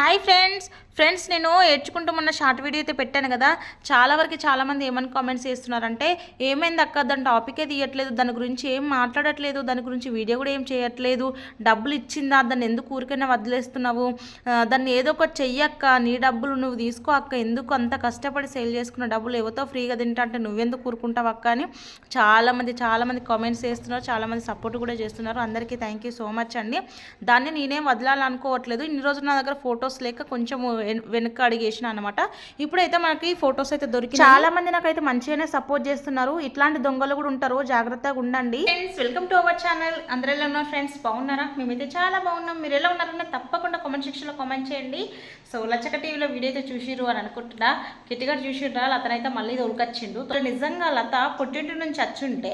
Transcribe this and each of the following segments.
Hi friends friends నేను ఏడ్చుకుంటూ మొన్న షార్ట్ వీడియో అయితే పెట్టాను కదా చాలా వరకు చాలామంది ఏమని కామెంట్స్ చేస్తున్నారంటే ఏమైంది అక్క? దాని టాపికే తీయట్లేదు దాని గురించి ఏం మాట్లాడట్లేదు దాని గురించి వీడియో కూడా ఏం చేయట్లేదు డబ్బులు ఇచ్చిందా? దాన్ని ఎందుకు ఊరికైనా వదిలేస్తున్నావు? దాన్ని ఏదో ఒకటి చెయ్యక్క నీ డబ్బులు నువ్వు తీసుకో అక్క ఎందుకు అంత కష్టపడి సేల్ చేసుకున్న డబ్బులు ఎవరితో ఫ్రీగా తింటా అంటే నువ్వెందుకు ఊరుకుంటావు అక్క? అని చాలామంది చాలామంది కామెంట్స్ చేస్తున్నారు చాలామంది సపోర్ట్ కూడా చేస్తున్నారు. అందరికీ థ్యాంక్ యూ సో మచ్ అండి. దాన్ని నేనేం వదలాలనుకోవట్లేదు. ఇన్ని రోజులు నా దగ్గర ఫొటోస్ లేక కొంచెం వెనక్కి అడిగేసిన అనమాట ఇప్పుడైతే మనకి ఫొటోస్ అయితే దొరికి చాలా మంది నాకైతే మంచిగానే సపోర్ట్ చేస్తున్నారు. ఇట్లాంటి దొంగలు కూడా ఉంటారు. జాగ్రత్తగా ఉండండి. Friends welcome to our channel అందరూ ఎలా ఉన్నారు ఫ్రెండ్స్ బాగున్నారా? మేమైతే చాలా బాగున్నాం. మీరు ఎలా ఉన్నారన్న తప్పకుండా కామెంట్ సెక్షన్లో కామెంట్ చేయండి. సో లచ్చక టీవీలో వీడియో అయితే చూసిర్రు అని అనుకుంటున్నా. కిట్టిగాడు చూసిర్రా లతనైతే మళ్ళీ దొరికొచ్చిండు నిజంగా లత పుట్టింటి నుంచి వచ్చుంటే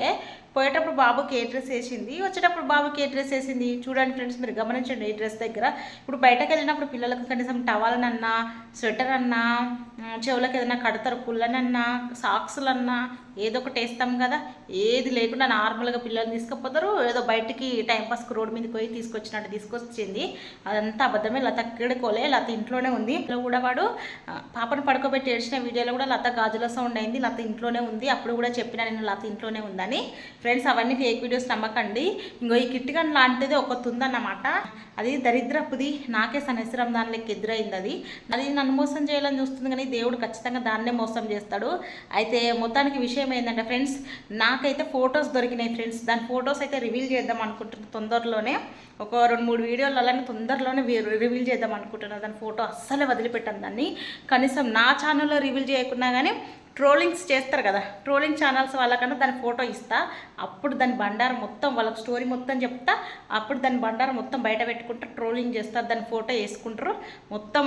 పోయేటప్పుడు బాబుకి ఏ డ్రెస్ వేసింది? వచ్చేటప్పుడు బాబుకి ఏ డ్రెస్ వేసింది? చూడండి ఫ్రెండ్స్ మీరు గమనించండి ఈ డ్రెస్ దగ్గర. ఇప్పుడు బయటకు వెళ్ళినప్పుడు పిల్లలకు కనీసం టవల్నన్నా స్వెటర్ అన్నా చెవులకు ఏదైనా కడతారు పుల్లనన్నా సాక్స్లన్నా ఏదో ఒకటి వేస్తాం కదా. ఏది లేకుండా నార్మల్గా పిల్లల్ని తీసుకుపోతారు. ఏదో బయటికి టైంపాస్కి రోడ్ మీదకి పోయి తీసుకొచ్చినట్టు తీసుకొచ్చింది. అదంతా అబద్ధమే. లత ఎక్కడికోలే లత ఇంట్లోనే ఉంది. ఇంట్లో కూడా వాడు పాపను పడుకోబెట్టి ఏడ్చిన వీడియోలో కూడా లత గాజుల సౌండ్ అయింది. లత ఇంట్లోనే ఉంది. అప్పుడు కూడా చెప్పిన నేను లత ఇంట్లోనే ఉందని. ఫ్రెండ్స్ అవన్నీ ఫేక్ వీడియోస్ నమ్మకండి. ఇంకో ఈ కిట్టిగన్ లాంటిది ఒకటి ఉందన్నమాట అది దరిద్రపుది నాకే సనేశ్వరం దాని లెక్క ఎదురైంది అది అది నన్ను మోసం చేయాలని చూస్తుంది కానీ దేవుడు ఖచ్చితంగా దాన్నే మోసం చేస్తాడు. అయితే మొత్తానికి విషయం ఏంటంటే ఫ్రెండ్స్ నాకైతే ఫొటోస్ దొరికినాయి ఫ్రెండ్స్ దాని ఫొటోస్ అయితే రివీల్ చేద్దాం అనుకుంటున్నాను తొందరలోనే. ఒక రెండు మూడు వీడియోలు అలానే తొందరలోనే రివీల్ చేద్దాం అనుకుంటున్నాను దాని ఫోటో అస్సలే వదిలిపెట్టాను దాన్ని. కనీసం నా ఛానల్లో రివీల్ చేయకున్నా కానీ ట్రోలింగ్స్ చేస్తారు కదా. ట్రోలింగ్ ఛానల్స్ వాళ్ళకన్నా దాని ఫోటో ఇస్తా. అప్పుడు దాని బండారం మొత్తం వాళ్ళకి స్టోరీ మొత్తం చెప్తా. అప్పుడు దాని బండారం మొత్తం బయట పెట్టుకుంటారు ట్రోలింగ్ చేస్తారు దాని ఫోటో వేసుకుంటారు. మొత్తం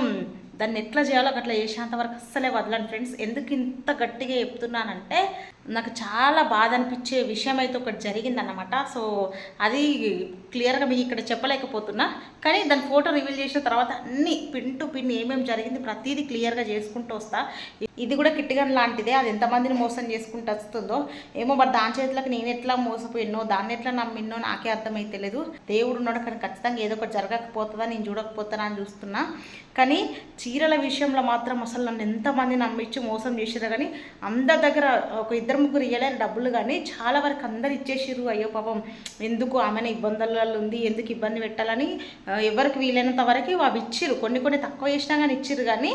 దాన్ని ఎట్లా చేయాలో అట్లా చేసేంత వరకు అస్సలే వదలండి ఫ్రెండ్స్. ఎందుకు ఇంత గట్టిగా చెప్తున్నానంటే నాకు చాలా బాధ అనిపించే విషయం అయితే ఒకటి జరిగిందన్నమాట. సో అది క్లియర్గా మీకు ఇక్కడ చెప్పలేకపోతున్నా. కానీ దాని ఫోటో రివీల్ చేసిన తర్వాత అన్ని పిన్ టు పిన్ ఏమేమి జరిగింది ప్రతిదీ క్లియర్గా చేసుకుంటూ వస్తా. ఇది కూడా కిట్టిగన్ లాంటిదే. అది ఎంతమందిని మోసం చేసుకుంటూ వస్తుందో ఏమో మరి దాని చేతులకు నేను ఎట్లా మోసపోయినో దాన్ని ఎట్లా నమ్మినో నాకే అర్థమైతే లేదు. దేవుడు ఉన్నాడు కానీ ఖచ్చితంగా ఏదో ఒకటి జరగకపోతుందా నేను చూడకపోతానా అని చూస్తున్నా. కానీ చీరల విషయంలో మాత్రం అసలు నన్ను ఎంతమంది నమ్మించి మోసం చేసిరు కానీ అందరి దగ్గర ఒక ఇద్దరు ఇద్దరు ముగ్గురు ఇవ్వలేని డబ్బులు కానీ చాలా వరకు అందరు ఇచ్చేసిర్రు. అయ్యో పాపం ఎందుకు ఆమెను ఇబ్బందులలో ఉంది ఎందుకు ఇబ్బంది పెట్టాలని ఎవరికి వీలైనంత వరకు అవి ఇచ్చిర్రు. కొన్ని కొన్ని తక్కువ చేసినా కానీ ఇచ్చిర్రు కానీ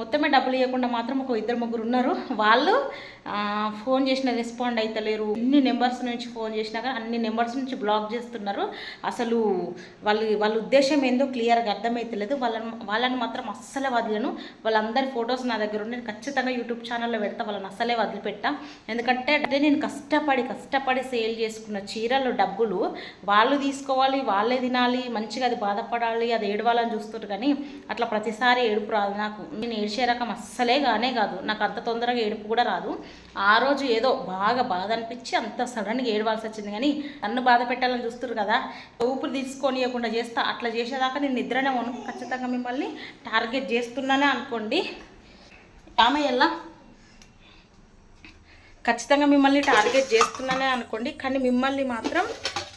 మొత్తమే డబ్బులు ఇవ్వకుండా మాత్రం ఒక ఇద్దరు ముగ్గురు ఉన్నారు. వాళ్ళు ఫోన్ చేసిన రెస్పాండ్ అవుతలేరు ఎన్ని నెంబర్స్ నుంచి ఫోన్ చేసినా కానీ అన్ని నెంబర్స్ నుంచి బ్లాక్ చేస్తున్నారు. అసలు వాళ్ళు వాళ్ళ ఉద్దేశం ఏందో క్లియర్గా అర్థమైతలేదు. వాళ్ళని వాళ్ళని మాత్రం అస్సలే వదిలేను. వాళ్ళందరి ఫొటోస్ నా దగ్గర ఉండి నేను ఖచ్చితంగా యూట్యూబ్ ఛానల్లో పెడతా. వాళ్ళని అస్సలే వదిలిపెట్టా. ఎందుకంటే అదే నేను కష్టపడి కష్టపడి సేల్ చేసుకున్న చీరలు డబ్బులు వాళ్ళు తీసుకోవాలి వాళ్ళే తినాలి మంచిగా అది బాధపడాలి అది ఏడవాలని చూస్తారు కానీ అట్లా ప్రతిసారి ఏడుపు రాదు నాకు. నేను ఏడ్చే రకం అస్సలే కానే కాదు. నాకు అంత తొందరగా ఏడుపు కూడా రాదు. ఆ రోజు ఏదో బాగా బాధ అనిపించి అంత సడన్గా ఏడవాల్సి వచ్చింది కానీ నన్ను బాధ పెట్టాలని చూస్తారు కదా ఊపిరి తీసుకొనియకుండా చేస్తా అట్లా చేసేదాకా నేను నిద్రనే ఉను ఖచ్చితంగా మిమ్మల్ని టార్గెట్ చేస్తున్నానే అనుకోండి. ఆమె ఎలా? ఖచ్చితంగా మిమ్మల్ని టార్గెట్ చేస్తున్నానే అనుకోండి కానీ మిమ్మల్ని మాత్రం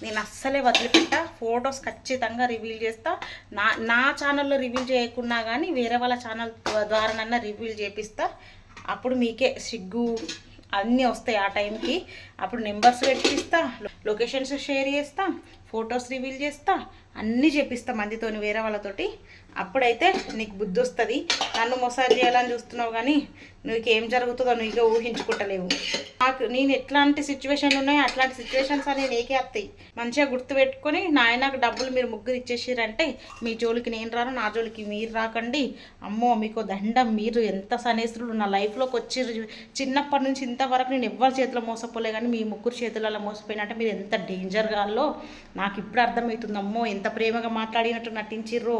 నేను అస్సలే వదిలిపెట్టా. ఫొటోస్ ఖచ్చితంగా రివీల్ చేస్తా. నా నా ఛానల్లో రివీల్ చేయకున్నా కానీ వేరే వాళ్ళ ఛానల్ ద్వారానన్నా రివీల్ చేపిస్తా. అప్పుడు మీకే సిగ్గు అన్నీ వస్తాయి ఆ టైంకి. అప్పుడు నెంబర్స్ పెట్టిస్తా లొకేషన్స్ షేర్ చేస్తా ఫొటోస్ రివీల్ చేస్తా అన్నీ చేపిస్తా మందితోని వేరే వాళ్ళతోటి. అప్పుడైతే నీకు బుద్ధి వస్తుంది. నన్ను మోసాజ్ చేయాలని చూస్తున్నావు కానీ నీకు ఏం జరుగుతుందో నువ్వు ఇక ఊహించుకుంటలేవు. నాకు నేను ఎట్లాంటి సిచ్యువేషన్లు ఉన్నాయో అట్లాంటి సిచ్యువేషన్స్ అనేవి నీకే వస్తాయి. మంచిగా గుర్తుపెట్టుకొని నాయనకు డబ్బులు మీరు ముగ్గురు ఇచ్చేసారంటే మీ జోలికి నేను రాను నా జోలికి మీరు రాకండి. అమ్మో మీకు దండం మీరు ఎంత సనేసులు నా లైఫ్లోకి వచ్చి చిన్నప్పటి నుంచి ఇంతవరకు నేను ఎవరి చేతిలో మోసపోలే కానీ మీ ముగ్గురు చేతులలో మోసపోయినంటే మీరు ఎంత డేంజర్ గాల్లో నాకు ఇప్పుడు అర్థమవుతుంది అమ్మో ఎంత ప్రేమగా మాట్లాడినట్టు నటించిర్రో.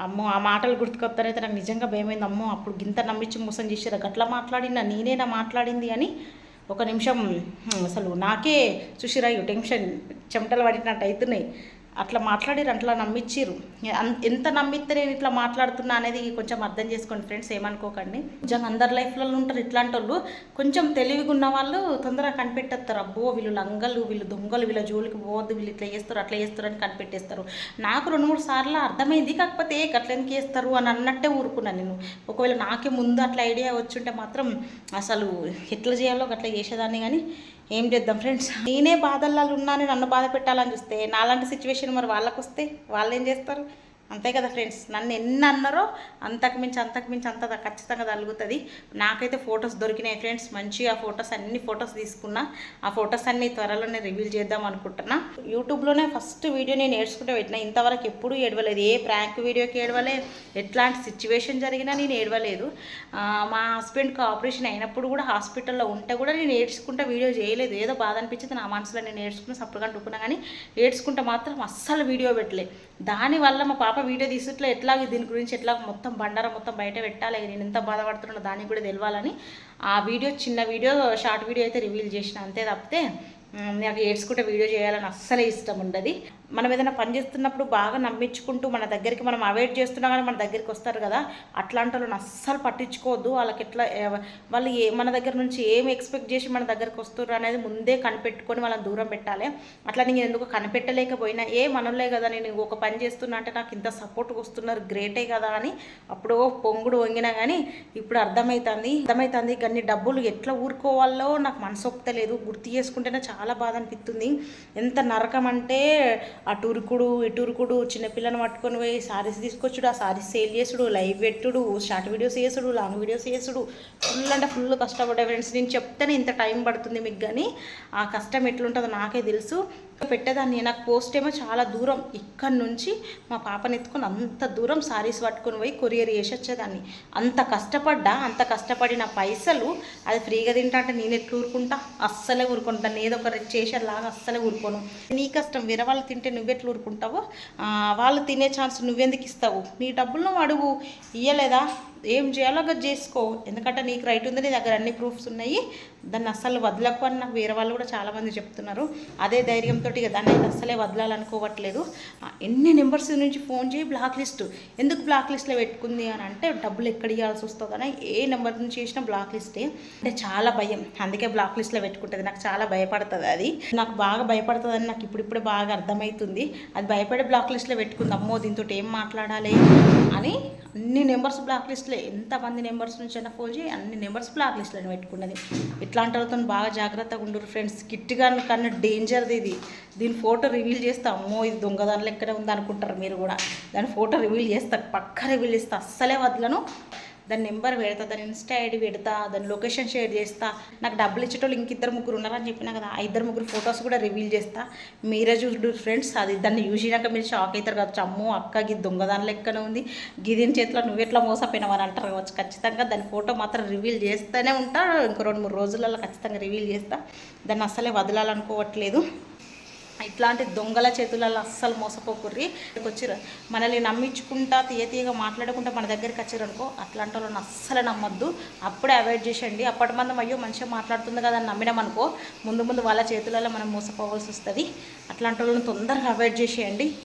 అమ్మో ఆ మాటలు గుర్తుకొస్తానైతే నాకు నిజంగా భయమైంది. అమ్మో అప్పుడు గింత నమ్మించి మోసం చేసిరా గట్లా మాట్లాడినా నేనేనా మాట్లాడింది అని ఒక నిమిషం అసలు నాకే చూసిరా టెన్షన్ చెమటలు పడినట్టు అవుతున్నాయి. అట్లా మాట్లాడారు అట్లా నమ్మిచ్చిర్రు. ఎంత నమ్మిస్తే నేను ఇట్లా మాట్లాడుతున్నా అనేది కొంచెం అర్థం చేసుకోండి ఫ్రెండ్స్ ఏమనుకోకండి. నిజంగా అందరి లైఫ్లలో ఉంటారు ఇట్లాంటి వాళ్ళు కొంచెం తెలివిగా ఉన్న వాళ్ళు తొందరగా కనిపెట్టేస్తారు. అబ్బో వీళ్ళు లంగలు వీళ్ళు దొంగలు వీళ్ళ జోలికి పోవద్దు వీళ్ళు ఇట్లా చేస్తారు అట్లా చేస్తారు అని కనిపెట్టేస్తారు. నాకు రెండు మూడు సార్లు అర్థమైంది కాకపోతే ఏ అట్లా ఎందుకు చేస్తారు అని అన్నట్టే ఊరుకున్నాను నేను. ఒకవేళ నాకే ముందు అట్లా ఐడియా వచ్చుంటే మాత్రం అసలు ఎట్లా చేయాలో అట్లా చేసేదాన్ని కానీ ఏం చేద్దాం ఫ్రెండ్స్? నేనే బాధల్లో ఉన్నానని నన్ను బాధ పెట్టాలని చూస్తే నాలాంటి సిచ్యువేషన్ మరి వాళ్ళకు వస్తే వాళ్ళు ఏం చేస్తారు? అంతే కదా ఫ్రెండ్స్. నన్ను ఎన్ని అన్నారో అంతకు మించి అంతకు మించి అంత ఖచ్చితంగా తగులుతుంది నాకైతే ఫొటోస్ దొరికినాయి ఫ్రెండ్స్. మంచిగా ఆ ఫొటోస్ అన్ని ఫొటోస్ తీసుకున్నా. ఆ ఫొటోస్ అన్ని త్వరలోనే రివీల్ చేద్దాం అనుకుంటున్నా. యూట్యూబ్లోనే ఫస్ట్ వీడియో నేను ఏడ్చుకుంటే పెట్టిన. ఇంతవరకు ఎప్పుడూ ఏడవలేదు. ఏ ప్రాంక్ వీడియోకి ఏడవలే. ఎట్లాంటి సిచ్యువేషన్ జరిగినా నేను ఏడవలేదు. మా హస్బెండ్కి ఆపరేషన్ అయినప్పుడు కూడా హాస్పిటల్లో ఉంటే కూడా నేను నేర్చుకుంటే వీడియో చేయలేదు. ఏదో బాధ అనిపించింది నా మనసులో. నేను ఏడ్చుకుని సప్పుడుగా అనుకున్నా కానీ ఏడ్చుకుంటే మాత్రం అస్సలు వీడియో పెట్టలే. దానివల్ల మా పాప వీడియో తీసుట్లో ఎట్లా దీని గురించి ఎట్లా మొత్తం బండారం మొత్తం బయట పెట్టాలి నేను ఎంత బాధపడుతున్నా దానికి కూడా తెలియాలని ఆ వీడియో చిన్న వీడియో షార్ట్ వీడియో అయితే రివీల్ చేసిన అంతే తప్పితే నాకు ఏడ్చుకుంటే వీడియో చేయాలని అస్సలే ఇష్టం ఉండదు. మనం ఏదైనా పని చేస్తున్నప్పుడు బాగా నమ్మించుకుంటూ మన దగ్గరికి మనం అవాయిడ్ చేస్తున్నా కానీ మన దగ్గరికి వస్తారు కదా అట్లాంటి వాళ్ళని అస్సలు పట్టించుకోవద్దు. వాళ్ళకి ఎట్లా వాళ్ళు ఏ మన దగ్గర నుంచి ఏం ఎక్స్పెక్ట్ చేసి మన దగ్గరికి వస్తారు అనేది ముందే కనిపెట్టుకొని వాళ్ళని దూరం పెట్టాలి. అట్లా నేను ఎందుకు కనిపెట్టలేకపోయినా? ఏ మనలే కదా నేను ఒక పని చేస్తున్నా అంటే నాకు ఇంత సపోర్ట్ వస్తున్నారు గ్రేటే కదా అని అప్పుడు పొంగుడు వంగినా కానీ ఇప్పుడు అర్థమవుతుంది అర్థమవుతుంది కానీ డబ్బులు ఎట్లా ఊరుకోవాలో నాకు మనసు ఒప్పుతలేదు గుర్తు చేసుకుంటేనే చాలా బాధ అనిపిస్తుంది ఎంత నరకం అంటే అటు ఉరుకుడు ఇటు ఉరుకుడు చిన్నపిల్లని పట్టుకొని పోయి సారీస్ తీసుకొచ్చుడు ఆ సారీస్ సేల్ చేసుడు లైవ్ పెట్టుడు షార్ట్ వీడియోస్ చేసుడు లాంగ్ వీడియోస్ చేసుడు ఫుల్ అంటే ఫుల్ కష్టపడే ఫ్రెండ్స్ నేను చెప్తేనే ఇంత టైం పడుతుంది మీకు కానీ ఆ కష్టం ఎట్లుంటుందో నాకే తెలుసు. పెట్టేదాన్ని. నాకు పోస్ట్ ఏమో చాలా దూరం. ఇక్కడ నుంచి మా పాపని ఎత్తుకొని అంత దూరం సారీస్ పట్టుకొని పోయి కొరియర్ చేసి వచ్చేదాన్ని. అంత కష్టపడ్డా అంత కష్టపడిన పైసలు అది ఫ్రీగా తింటా అంటే నేను ఎట్లా ఊరుకుంటా? అస్సలే ఊరుకుంటాను దాన్ని ఏదో ఒక చేసేలాగా అస్సలే ఊరుకోను. నీ కష్టం వేరే వాళ్ళు తింటే నువ్వెట్లు ఊరుకుంటావో? ఆ, వాళ్ళు తినే ఛాన్స్ నువ్వెందుకు ఇస్తావు? నీ డబ్బులు నువ్వు అడుగు. ఇయ్యలేదా? ఏం చేయాలో అది చేసుకో. ఎందుకంటే నీకు రైట్ ఉంది నీ దగ్గర అన్ని ప్రూఫ్స్ ఉన్నాయి. దాన్ని అస్సలు వదలకు అని నాకు వేరే వాళ్ళు కూడా చాలామంది చెప్తున్నారు. అదే ధైర్యంతో ఇక దాన్ని అయితే అస్సలే వదలాలనుకోవట్లేదు. ఎన్ని నెంబర్స్ నుంచి ఫోన్ చేయి బ్లాక్ లిస్ట్ ఎందుకు బ్లాక్ లిస్ట్లో పెట్టుకుంది అని అంటే డబ్బులు ఎక్కడ ఇవ్వాల్సి వస్తుందని ఏ నెంబర్ నుంచి చేసినా బ్లాక్ లిస్టే అంటే చాలా భయం. అందుకే బ్లాక్ లిస్ట్లో పెట్టుకుంటుంది. నాకు చాలా భయపడుతుంది అది. నాకు బాగా భయపడుతుంది అని నాకు ఇప్పుడిప్పుడే బాగా అర్థమవుతుంది. అది భయపడే బ్లాక్ లిస్ట్లో పెట్టుకుంది. అమ్మో దీంతో ఏం మాట్లాడాలి అని అన్ని నెంబర్స్ బ్లాక్ లిస్ట్లో ఎంతమంది నెంబర్స్ నుంచి అయినా ఫోన్ చేయి అన్ని నెంబర్స్ బ్లాక్ లిస్ట్లో పెట్టుకున్నది. ఇట్లాంటి వాళ్ళతో బాగా జాగ్రత్తగా ఉండరు ఫ్రెండ్స్. కిట్గా కన్నా డేంజర్ది ఇది. దీని ఫోటో రివీల్ చేస్తా అమ్మో ఇది దొంగదాని లెక్కనే ఉంది అనుకుంటారు మీరు కూడా. దాని ఫోటో రివీల్ చేస్తా పక్క రివీల్ చేస్తా. అస్సలే వదలను. దాని నెంబర్ పెడతా దాని ఇన్స్టా ఐడి పెడతా దాని లొకేషన్ షేర్ చేస్తా. నాకు డబ్బులు ఇచ్చేటోళ్ళు ఇంక ఇద్దరు ముగ్గురు ఉన్నారని చెప్పినా కదా ఆ ఇద్దరు ముగ్గురు ఫొటోస్ కూడా రివీల్ చేస్తా. మీరే చూడు ఫ్రెండ్స్ అది దాన్ని చూసినాక మీరు షాక్ అవుతారు కదా అమ్మో అక్క గి దొంగదాని లెక్కనే ఉంది. గిదిని చేతిలో నువ్వు ఎట్లా మోసపోయినావు అని అంటారు కావచ్చు. ఖచ్చితంగా దాని ఫోటో మాత్రం రివీల్ చేస్తూనే ఉంటా. ఇంకో రెండు మూడు రోజులలో ఖచ్చితంగా రివీల్ చేస్తా. దాన్ని అస్సలే వదలాలనుకోవట్లేదు. ఇట్లాంటి దొంగల చేతులలో అస్సలు మోసపోకుర్రి. వచ్చి మనల్ని నమ్మించుకుంటా తీయ తీయగా మాట్లాడకుండా మన దగ్గరికి వచ్చారనుకో అట్లాంటి వాళ్ళని అస్సలు నమ్మొద్దు. అప్పుడే అవాయిడ్ చేసేయండి. అప్పటి మందం అయ్యో మంచిగా మాట్లాడుతుంది కదా అని నమ్మినామనుకో ముందు ముందు వాళ్ళ చేతులలో మనం మోసపోవాల్సి వస్తుంది. అట్లాంటి వాళ్ళని తొందరగా అవాయిడ్ చేసేయండి.